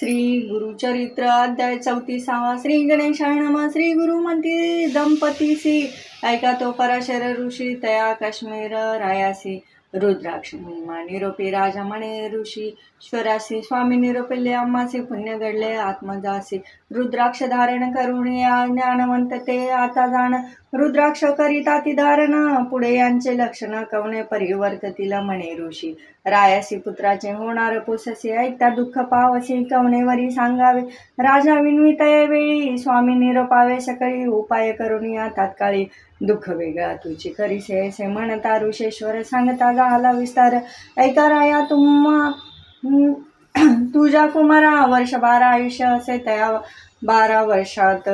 श्री गुरुचरित्र अध्याय चौतीसावा श्री गणेशाय नमः श्री गुरु म्हणती दंपतीसी ऐका तो पराशर ऋषी तया काश्मीर रायासी रुद्राक्ष महिमा निरोपी राजा म्हणे ऋषी श्वरासी स्वामी निरुपल्ले अम्मासी पुण्य घडले आत्मजासी रुद्राक्ष धारण करून ज्ञानवंत ते आता जाण. रुद्राक्ष करिता ती धारण पुढे यांचे लक्षण कवणे परिवर्ततीला म्हणे ऋषी. रायासी पुत्राचे होणार पुससे ऐकता दुःख पावसी कवणेवरी सांगावे. राजा विनवितये वेळी स्वामी निरोपावे सकळी उपाय करून या तात्काळी. दुःख वेगळा तुझी करीसे असे म्हणता ऋषेश्वर सांगता झाला विस्तार. ऐका राया तुम्हा तुझ्या कुमारा वर्ष बारा आयुष्य असे त्या बारा वर्षात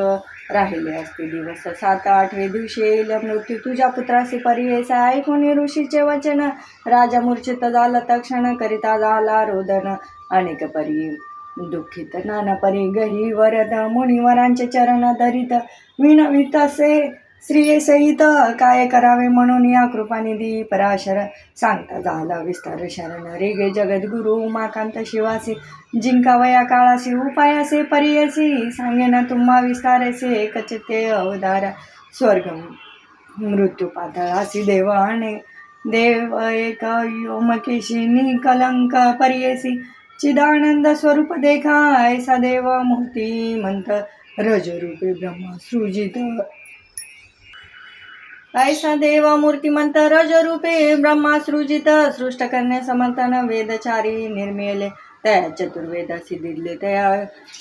राहिले असते दिवस. सात आठवे दिवशी येईल मृत्यू तुझ्या पुत्रासी परियेचा. ऐकून ऋषीचे वचन राजा मूर्छित झाला. तक्षण करिता झाला रोदन. अनेक परी दुःखित नाना परी गही वरद मुनिवरांचे चरण धरित. विनवित असे श्री सहित काय करावे म्हणून या कृपानिधी पराशर. सांगता झाला विस्तार शरण. रे गे जगद्गुरु उमाकांत शिवासी. जिंकावया काळासी उपायासे परियसी. सांगे ना तुम्हा विस्तारसे कचते अवधार. स्वर्ग मृत्यू पातळासी देव आणि देव एक योमकेशिनी कलंक परियसी. चिदानंद स्वरूप देखा ऐसा देव मूर्ती मंत. रजरूपी ब्रह्म सृजित. ऐसा देव मूर्तिमंत रजरूपे ब्रह्मा सृजित सृष्ट करणे समर्थन वेदचारी निर्मिले त्या चतुर्वेदासी दिले त्या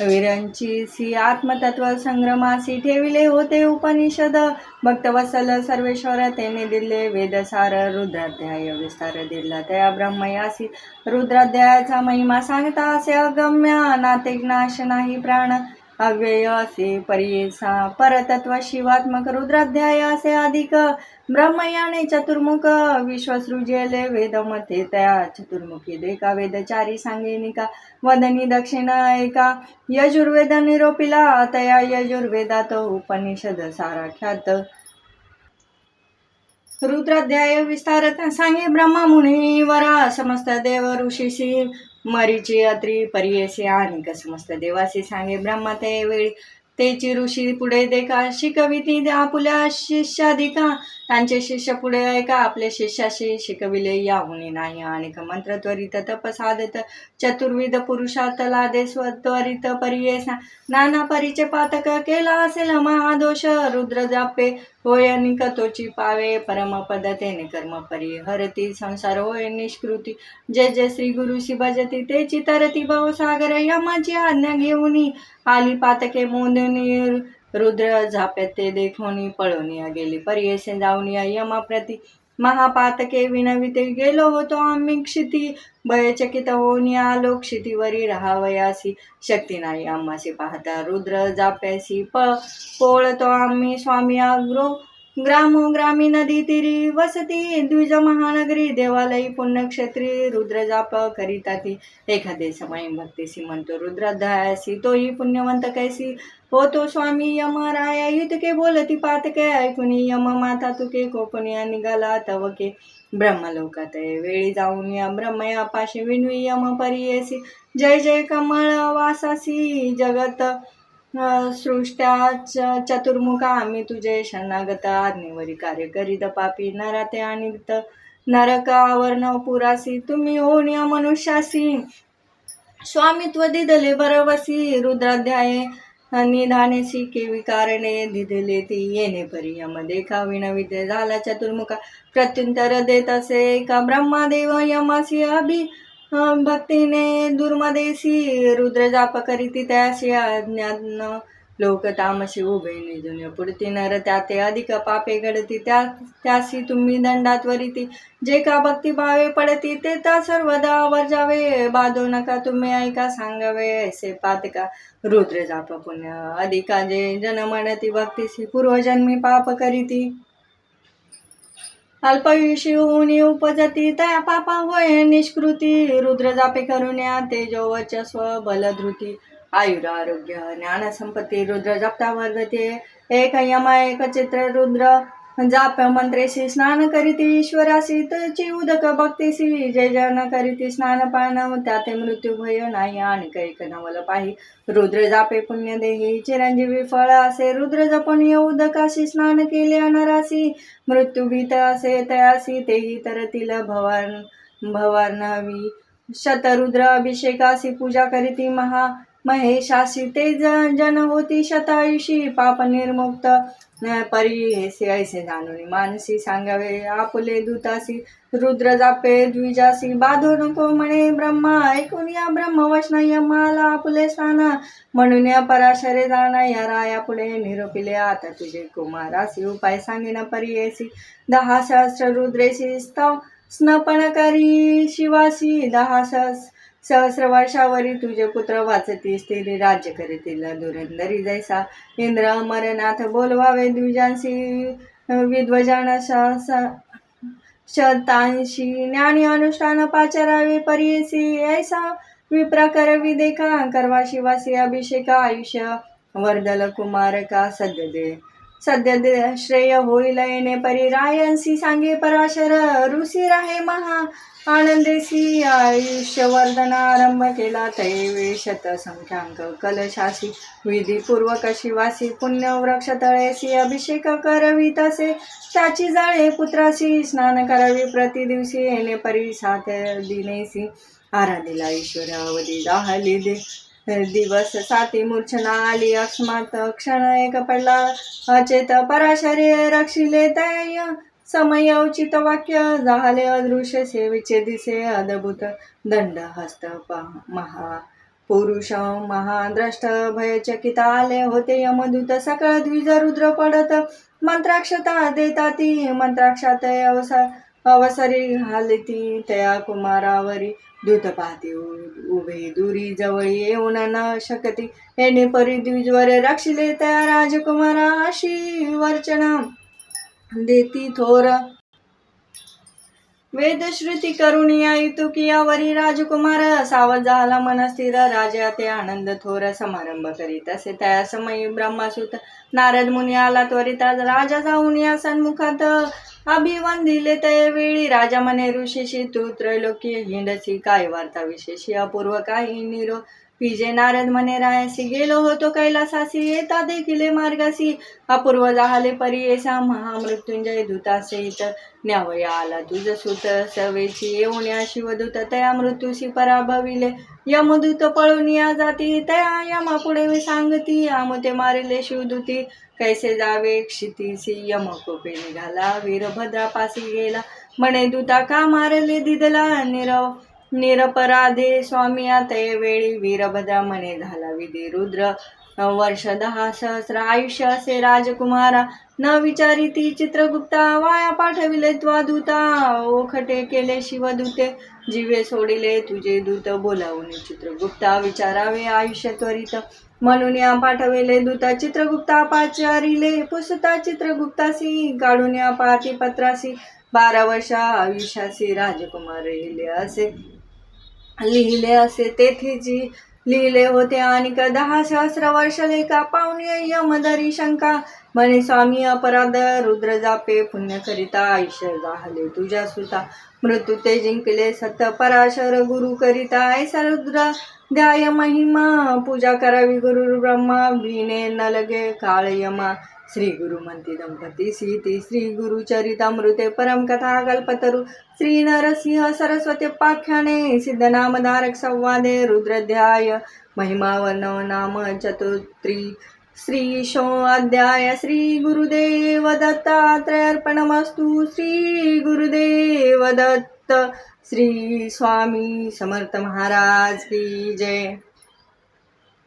वीरांची सी आत्मतत्व संग्रमासी ठेविले होते उपनिषद. भक्तवसल सर्वेश्वर तेने दिले वेदसार रुद्राध्याय विस्तार दिला त्या ब्रह्मयासी. रुद्राध्यायाचा महिमा सांगता असे अगम्य नाते नाश नाही प्राण. अव्यय असे परियेसा परतत्व शिवात्मक रुद्राध्याय असे अधिक ब्रह्मयाने चतुर्मुख विश्वसृजेले वेदमते तया चतुर्मुखी देका वेदचारी सांगेनिका वदनी दक्षिण एका यजुर्वेद निरोपिला तया यजुर्वेदात उपनिषद साराख्यात. रुद्राध्याय विस्तारत सांगे ब्रह्मा मुनी वरा समस्त देव ऋषीशी मरीची अत्री परियसी आणि समस्त देवासी सांगे ब्रह्मा ते वेळी. तेची ऋषी पुढे देखा शिकविती आपल्या शिष्याधिका त्यांचे शिष्य पुढे ऐका आपले शिष्याशी शिकविले याहुनी नाही. आणि मंत्र त्वरित तपसाधत चतुर्विध पुरुषातला लादे स्वत्वरित परियेसा. नाना परिचे पातक केला असेल महादोष रुद्र जापे होय निकतोची पावे परमपदतेने कर्म परिहरती संसार होय निष्कृती जय जय श्री गुरु भजती ते चितरती भवसागर यमाची आज्ञा घेऊन आली पातके मोदनी रुद्र झाप्यात ते देखोनी पळवून गेली परियसे जाऊन या यमाप्रती महापातके विनविते गेलो होतो आम्ही क्षिती. भयचकित होऊन आलो क्षितीवरी राहावयासी. शक्ती नाही आम्हाशी पाहता रुद्र जाप्यासी प पोळतो आम्ही स्वामी आग्रो ग्राम ग्रामी नदी तीरी वसती द्विज महानगरी देवालयी पुण्यक्षेत्री रुद्र जाप करिता ती एखादे समय भक्ती श्रीमंत रुद्राध्यायासी तोही पुण्यवंत कैसी? हो तो स्वामी यम राया युतके बोलती पातके ऐकुनी यम माता तुके कोपनिया निघाला तवके. ब्रह्मलोकात वेळी जाऊन या ब्रह्मया पाशी विनवी यम परियेसी. जय जय कमळ वासासी जगत सृष्ट्या च चतुर्मुखा आम्ही तुझे शरणागत आज्ञेवरी कार्य करीत पापी नराते आणि नरक आवर्ण पुरासी. तुम्ही होऊन या मनुष्यासी. स्वामित्व दिदले बरवसी रुद्राध्याये निधानेसी केवी कारणे दिदले ती येणे परी. यम देखा विनविते झाला चतुर्मुखा. प्रत्युंतर देत असे का ब्रह्मादेव यमासी अभि. भक्तीने दुर्मदेशी रुद्र जाप करीती त्याशी अज्ञान लोक तामशी उभे निजून पुढती नर त्या ते अधिक पापे घडती. त्या त्याशी तुम्ही दंडात वरिती. जे का भक्ती भावे पडती ते ता सर्वदा वर्जावे बाधू नका तुम्ही ऐका सांगावे ऐसे पातका रुद्र जाप पुण्य अधिका जे जन म्हणती भक्तीशी पूर्वजन्मी पाप करीती. अल्पयुषी होऊन उपजती तया पापा होय निष्कृती. रुद्र जापे करुण्या तेजो वचस्व बलधृती. आयुर आरोग्य ज्ञान संपत्ती रुद्र जपता वर्गते. एक यमा एक चित्र रुद्र जाप मंत्रेशी स्नान करीती ईश्वरासी तची उदक भक्तीसी। जय जन करीती स्नान पान त्याते मृत्यू भय नाही आणि कैक नवल पाही। रुद्र जापे पुण्य देही चिरंजीवी फळ असे रुद्र जपण उदकाशी स्नान केले अनरासी। मृत्यू भीत असे तयासी तेही तरतील भवन भवानवी। शतरुद्र अभिषेकासी पूजा करीती महा महेशासी ते जन होती शतायुषी पाप निर्मुक्त। परी ऐसे ऐसे जाणून मानसी सांगावे आपुले दूतासी रुद्र जापे द्विजासी बाधो नको म्हणे ब्रह्मा ऐकून या ब्रह्म वचन यमाला आपुले साना म्हणून या पराशरे जाणा या राया पुढे निरोपिले आता तुझे कुमारासी उपाय सांगिन परी दहा सहस्र रुद्रेसी स्तव स्नपन करी शिवासी दहा सहस्र सहस्रवर्षावरी तुझे पुत्र वाचती स्थिरी राज्य करीतील. धुरंधरी जैसा इंद्र अमरनाथ बोलवावे द्विजांशी. विद्वजान शतांशी ज्ञानी अनुष्ठान पाचरावे परियसी ऐसा विप्रकर विदेखा करवा शिवासी अभिषेका आयुष्य वर्दल कुमार का सद्य दे. सध्या दे श्रेय होईल येणे परी रायंसी सांगे पराशर ऋषी राहे महा. आनंदेसी आयुष्यवर्धन आरंभ केला तैवे शत संख्यांक कलशासी. विधीपूर्वक शिवासी पुण्य वृक्ष तळेसी अभिषेक करवी तसे. त्याची जाळे पुत्रासी स्नान करावी प्रतिदिवशी. येणे परी सात दिनेसी. आराधीला ईश्वर अवधी दे. दिवस साती मूर्छना आली अक्षमात क्षण एक पडला. अचेत पराशरी रक्षिले तय समय उचित वाक्य झाले अदृश्य सेवेचे दिसे अद्भुत. दंड हस्त महा पुरुष महाद्रष्ट भयचकित आले होते यमदूत. सकळ द्विज रुद्र पडत. मंत्राक्षता देताती मंत्राक्षात अवसा अवसरी घालती तया कुमारावरी द्यूत पाहते उभे दुरी जवळ येऊन न शकती. येणे परिद्विजवर रक्षिले त्या राजकुमाराशी वर्चना देती थोर. वेदश्रुती करुणिया इतुकियावरी राजकुमार. सावध झाला मनस्थिर राजा ते आनंद थोर समारंभ करीत असे. त्या समयी ब्रह्मासुत नारद मुनी आला त्वरित. राजा जाऊन या सन्मुखात अभिवंदिले दिले वेळी राजा मने ऋषीशी तू त्रैलोकी हिंडसी काय वार्ता विशेषी? अपूर्व काही निरो पिजे नारद मने रायासी गेलो होतो कैलासासी येता देखिले मार्गासी अपूर्व जाहले परियेसा महामृत्युंजय दूतासहित न्यावया आला. तुझ सुत सवेची येऊन या शिवदूत तया मृत्यूशी पराभविले. यमदूत पळून या जाती तया यमा पुढे मी सांगती. आमुते मारिले शिवदूती. कैसे जावे? क्षितिसी यम कोपे निघाला. वीरभद्रापासी गेला. म्हणे दूता का मारले दिदला निरव? निरपराधे स्वामी आता वेळी वीरभद्रा म्हणे झाला विधी रुद्र. वर्ष दहा सहस्र आयुष्य असे राजकुमारा न विचारी ती चित्रगुप्ता वाया पाठविले त्वादूता ओखटे केले शिवदूते जीवे सोडिले तुझे दूत बोलावून चित्रगुप्ता विचारावे आयुष्य त्वरित. म्हणून या पाठविले दूता चित्रगुप्ता पाचारिले पुसता चित्रगुप्तासी काढून या पाती पत्रासी बारा वर्ष आयुष्यासी राजकुमार लिहिले असे लिहिले असे तेथे जी लिहिले होते आणि दहा सहस्र वर्ष लेखा पाहुणे यमधरी शंका. म्हणे स्वामी अपराध रुद्र जापे पुण्य करिता आयुष्य जाहले तुझ्या सुता. मृत्यू ते जिंकले सत पराशर गुरु करिता. ऐसा रुद्र ध्याय महिमा. पूजा करावी गुरु ब्रह्मा. विने न लगे काळ यमा. श्री गुरु म्हणती दंपती सीती श्री गुरु चरितामृते परम कथा कल्पतरु श्री नरसिंह सरस्वती पाख्याने सिद्धनामधारक संवादे रुद्रध्याय महिमावर्ण नाम चतुर्थी श्री शो अध्याय श्री गुरुदेव दत्तात्रयर्पणमस्तु श्री गुरुदेव दत्त श्री स्वामी समर्थ महाराज की जय।